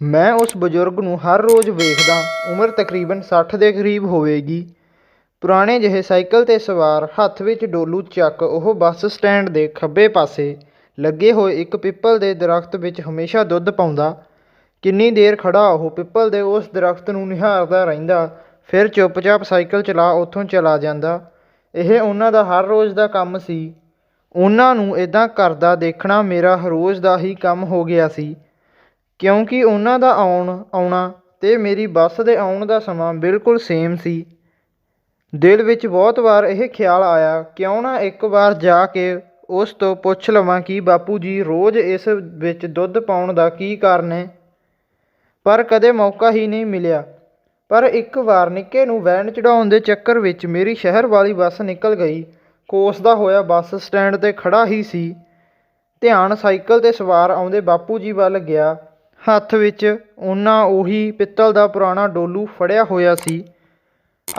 ਮੈਂ ਉਸ ਬਜ਼ੁਰਗ ਨੂੰ ਹਰ ਰੋਜ਼ ਵੇਖਦਾ ਉਮਰ ਤਕਰੀਬਨ ਸੱਠ ਦੇ ਕਰੀਬ ਹੋਵੇਗੀ। ਪੁਰਾਣੇ ਜਿਹੇ ਸਾਈਕਲ 'ਤੇ ਸਵਾਰ ਹੱਥ ਵਿੱਚ ਡੋਲੂ ਚੱਕ ਉਹ ਬੱਸ ਸਟੈਂਡ ਦੇ ਖੱਬੇ ਪਾਸੇ ਲੱਗੇ ਹੋਏ ਇੱਕ ਪਿੱਪਲ ਦੇ ਦਰਖਤ ਵਿੱਚ ਹਮੇਸ਼ਾ ਦੁੱਧ ਪਾਉਂਦਾ। ਕਿੰਨੀ ਦੇਰ ਖੜ੍ਹਾ ਉਹ ਪਿੱਪਲ ਦੇ ਉਸ ਦਰਖਤ ਨੂੰ ਨਿਹਾਰਦਾ ਰਹਿੰਦਾ, ਫਿਰ ਚੁੱਪਚਾਪ ਸਾਈਕਲ ਚਲਾ ਉੱਥੋਂ ਚਲਾ ਜਾਂਦਾ। ਇਹ ਉਹਨਾਂ ਦਾ ਹਰ ਰੋਜ਼ ਦਾ ਕੰਮ ਸੀ। ਉਹਨਾਂ ਨੂੰ ਇਦਾਂ ਕਰਦਾ ਦੇਖਣਾ ਮੇਰਾ ਰੋਜ਼ ਦਾ ਹੀ ਕੰਮ ਹੋ ਗਿਆ ਸੀ। ਕਿਉਂਕਿ ਉਹਨਾਂ ਦਾ ਆਉਣ, ਆਉਣਾ ਅਤੇ ਮੇਰੀ ਬੱਸ ਦੇ ਆਉਣ ਦਾ ਸਮਾਂ ਬਿਲਕੁਲ ਸੇਮ ਸੀ। ਦਿਲ ਵਿੱਚ ਬਹੁਤ ਵਾਰ ਇਹ ਖਿਆਲ ਆਇਆ, ਕਿਉਂ ਨਾ ਇੱਕ ਵਾਰ ਜਾ ਕੇ ਉਸ ਤੋਂ ਪੁੱਛ ਲਵਾਂ ਕਿ ਬਾਪੂ ਜੀ, ਰੋਜ਼ ਇਸ ਵਿੱਚ ਦੁੱਧ ਪਾਉਣ ਦਾ ਕੀ ਕਾਰਨ ਹੈ? ਪਰ ਕਦੇ ਮੌਕਾ ਹੀ ਨਹੀਂ ਮਿਲਿਆ। ਪਰ ਇੱਕ ਵਾਰ ਨਿੱਕੇ ਨੂੰ ਵੈਨ ਚੜਾਉਣ ਦੇ ਚੱਕਰ ਵਿੱਚ ਮੇਰੀ ਸ਼ਹਿਰ ਵਾਲੀ ਬੱਸ ਨਿਕਲ ਗਈ। ਕੋਸਦਾ ਹੋਇਆ ਬੱਸ ਸਟੈਂਡ ਤੇ ਖੜਾ ਹੀ ਸੀ। ਧਿਆਨ ਸਾਈਕਲ ਤੇ ਸਵਾਰ ਆਉਂਦੇ ਬਾਪੂ ਜੀ ਵੱਲ ਗਿਆ। ਹੱਥ ਵਿੱਚ ਉਹਨਾਂ ਉਹੀ ਪਿੱਤਲ ਦਾ ਪੁਰਾਣਾ ਡੋਲੂ ਫੜਿਆ ਹੋਇਆ ਸੀ।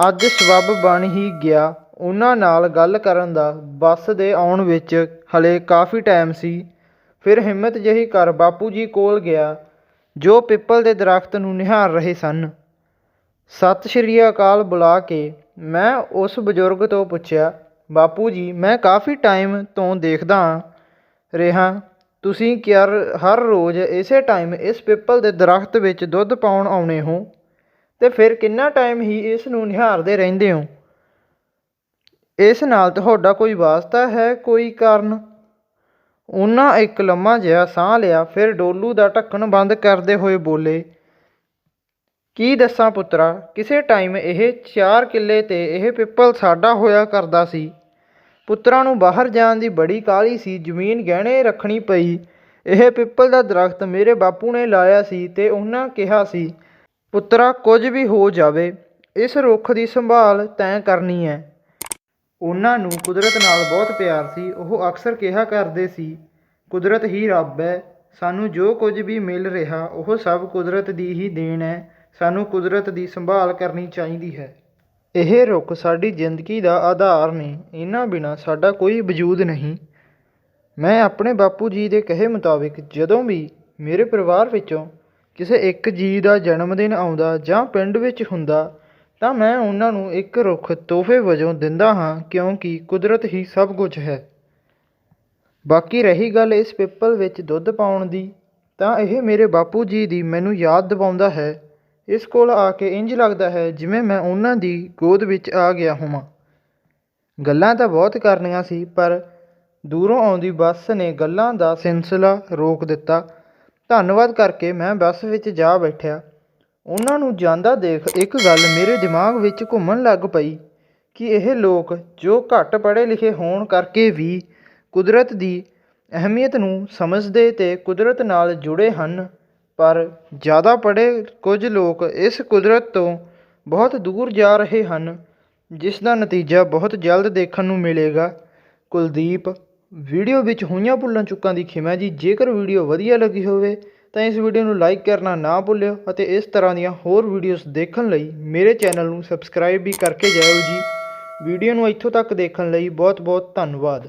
ਅੱਜ ਸਬੱਬ ਬਣ ਹੀ ਗਿਆ। ਉਹਨਾਂ ਨਾਲ ਗੱਲ ਕਰਨ ਦਾ ਬੱਸ ਦੇ ਆਉਣ ਵਿੱਚ ਹਲੇ ਕਾਫੀ ਟਾਈਮ ਸੀ। ਫਿਰ ਹਿੰਮਤ ਜਿਹੀ ਕਰ ਬਾਪੂ ਜੀ ਕੋਲ ਗਿਆ, ਜੋ ਪਿੱਪਲ ਦੇ ਦਰਖਤ ਨੂੰ ਨਿਹਾਰ ਰਹੇ ਸਨ। ਸਤਿ ਸ਼੍ਰੀ ਅਕਾਲ ਬੁਲਾ ਕੇ ਮੈਂ ਉਸ ਬਜ਼ੁਰਗ ਤੋਂ ਪੁੱਛਿਆ, ਬਾਪੂ ਜੀ, ਮੈਂ ਕਾਫੀ ਟਾਈਮ ਤੋਂ ਦੇਖਦਾ ਰਿਹਾ ਤੁਸੀਂ ਕਿਰ ਹਰ ਰੋਜ਼ ਇਸੇ ਟਾਈਮ ਇਸ ਪਿੱਪਲ ਦੇ ਦਰਖਤ ਵਿੱਚ ਦੁੱਧ ਪਾਉਣ ਆਉਣੇ ਹੋ? ਤੇ ਫਿਰ ਕਿੰਨਾ ਟਾਈਮ ਹੀ ਇਸ ਨੂੰ ਨਿਹਾਰਦੇ ਰਹਿੰਦੇ ਹੋ? ਇਸ ਨਾਲ ਤੁਹਾਡਾ ਕੋਈ ਵਾਸਤਾ ਹੈ ਕੋਈ ਕਾਰਨ? ਉਹਨਾਂ ਇੱਕ ਲੰਮਾ ਜਿਹਾ ਸਾਹ ਲਿਆ, ਫਿਰ ਡੋਲੂ ਦਾ ਢੱਕਣ ਬੰਦ ਕਰਦੇ ਹੋਏ ਬੋਲੇ, ਕੀ ਦੱਸਾਂ ਪੁੱਤਰਾ, ਕਿਸੇ ਟਾਈਮ ਇਹ 4 ਕਿੱਲੇ ਤੇ ਇਹ ਪਿੱਪਲ ਸਾਡਾ ਹੋਇਆ ਕਰਦਾ ਸੀ। ਪੁੱਤਰਾਂ ਨੂੰ ਬਾਹਰ ਜਾਣ ਦੀ ਬੜੀ ਕਾਹਲੀ ਸੀ, ਜ਼ਮੀਨ ਗਹਿਣੇ ਰੱਖਣੀ ਪਈ। ਇਹ ਪਿੱਪਲ ਦਾ ਦਰਖਤ ਮੇਰੇ ਬਾਪੂ ਨੇ ਲਾਇਆ ਸੀ ਤੇ ਉਹਨਾਂ ਕਿਹਾ ਸੀ, ਪੁੱਤਰਾ, ਕੁਝ ਵੀ ਹੋ ਜਾਵੇ, ਇਸ ਰੁੱਖ ਦੀ ਸੰਭਾਲ ਤੈਂ ਕਰਨੀ ਹੈ ਉਹਨਾਂ ਨੂੰ ਕੁਦਰਤ ਨਾਲ ਬਹੁਤ ਪਿਆਰ ਸੀ। ਉਹ ਅਕਸਰ ਕਿਹਾ ਕਰਦੇ ਸੀ, ਕੁਦਰਤ ਹੀ ਰੱਬ ਹੈ ਸਾਨੂੰ ਜੋ ਕੁਝ ਵੀ ਮਿਲ ਰਿਹਾ, ਉਹ ਸਭ ਕੁਦਰਤ ਦੀ ਹੀ ਦੇਣ ਹੈ ਸਾਨੂੰ ਕੁਦਰਤ ਦੀ ਸੰਭਾਲ ਕਰਨੀ ਚਾਹੀਦੀ ਹੈ। ਇਹ ਰੁੱਖ ਸਾਡੀ ਜ਼ਿੰਦਗੀ ਦਾ ਆਧਾਰ ਨੇ। ਇਹਨਾਂ ਬਿਨਾਂ ਸਾਡਾ ਕੋਈ ਵਜੂਦ ਨਹੀਂ। ਮੈਂ ਆਪਣੇ ਬਾਪੂ ਜੀ ਦੇ ਕਹੇ ਮੁਤਾਬਿਕ ਜਦੋਂ ਵੀ ਮੇਰੇ ਪਰਿਵਾਰ ਵਿੱਚੋਂ ਕਿਸੇ ਇੱਕ ਜੀ ਦਾ ਜਨਮ ਦਿਨ ਆਉਂਦਾ ਜਾਂ ਪਿੰਡ ਵਿੱਚ ਹੁੰਦਾ, ਤਾਂ ਮੈਂ ਉਹਨਾਂ ਨੂੰ ਇੱਕ ਰੁੱਖ ਤੋਹਫੇ ਵਜੋਂ ਦਿੰਦਾ ਹਾਂ ਕਿਉਂਕਿ ਕੁਦਰਤ ਹੀ ਸਭ ਕੁਝ ਹੈ। ਬਾਕੀ ਰਹੀ ਗੱਲ ਇਸ ਪਿੱਪਲ ਵਿੱਚ ਦੁੱਧ ਪਾਉਣ ਦੀ, ਤਾਂ ਇਹ ਮੇਰੇ ਬਾਪੂ ਜੀ ਦੀ ਮੈਨੂੰ ਯਾਦ ਦਿਵਾਉਂਦਾ ਹੈ ਇਸ ਕੋਲ ਆ ਕੇ ਇੰਜ ਲੱਗਦਾ ਹੈ ਜਿਵੇਂ ਮੈਂ ਉਹਨਾਂ ਦੀ ਗੋਦ ਵਿੱਚ ਆ ਗਿਆ ਹੋਵਾਂ। ਗੱਲਾਂ ਤਾਂ ਬਹੁਤ ਕਰਨੀਆਂ ਸੀ, ਪਰ ਦੂਰੋਂ ਆਉਂਦੀ ਬੱਸ ਨੇ ਗੱਲਾਂ ਦਾ ਸਿਲਸਿਲਾ ਰੋਕ ਦਿੱਤਾ। ਧੰਨਵਾਦ ਕਰਕੇ ਮੈਂ ਬੱਸ ਵਿੱਚ ਜਾ ਬੈਠਿਆ। ਉਹਨਾਂ ਨੂੰ ਜਾਂਦਾ ਦੇਖ ਇੱਕ ਗੱਲ ਮੇਰੇ ਦਿਮਾਗ ਵਿੱਚ ਘੁੰਮਣ ਲੱਗ ਪਈ ਕਿ ਇਹ ਲੋਕ ਜੋ ਘੱਟ ਪੜ੍ਹੇ ਲਿਖੇ ਹੋਣ ਕਰਕੇ ਵੀ ਕੁਦਰਤ ਦੀ ਅਹਿਮੀਅਤ ਨੂੰ ਸਮਝਦੇ ਤੇ ਕੁਦਰਤ ਨਾਲ ਜੁੜੇ ਹਨ ਪਰ ਜ਼ਿਆਦਾ ਪੜ੍ਹੇ ਕੁਝ ਲੋਕ ਇਸ ਕੁਦਰਤ ਤੋਂ ਬਹੁਤ ਦੂਰ ਜਾ ਰਹੇ ਹਨ, ਜਿਸ ਦਾ ਨਤੀਜਾ ਬਹੁਤ ਜਲਦ ਦੇਖਣ ਨੂੰ ਮਿਲੇਗਾ। ਕੁਲਦੀਪ, ਵੀਡੀਓ ਵਿੱਚ ਹੋਈਆਂ ਭੁੱਲਾਂ ਚੁੱਕਾਂ ਦੀ ਖਿਮਾ ਜੀ, ਜੇਕਰ ਵੀਡੀਓ ਵਧੀਆ ਲੱਗੀ ਹੋਵੇ, ਤਾਂ ਇਸ ਵੀਡੀਓ ਨੂੰ ਲਾਈਕ ਕਰਨਾ ਨਾ ਭੁੱਲਿਓ ਅਤੇ ਇਸ ਤਰ੍ਹਾਂ ਦੀਆਂ ਹੋਰ ਵੀਡੀਓਜ਼ ਦੇਖਣ ਲਈ ਮੇਰੇ ਚੈਨਲ ਨੂੰ ਸਬਸਕ੍ਰਾਈਬ ਵੀ ਕਰਕੇ ਜਾਇਓ ਜੀ। ਵੀਡੀਓ ਨੂੰ ਇੱਥੋਂ ਤੱਕ ਦੇਖਣ ਲਈ ਬਹੁਤ ਬਹੁਤ ਧੰਨਵਾਦ।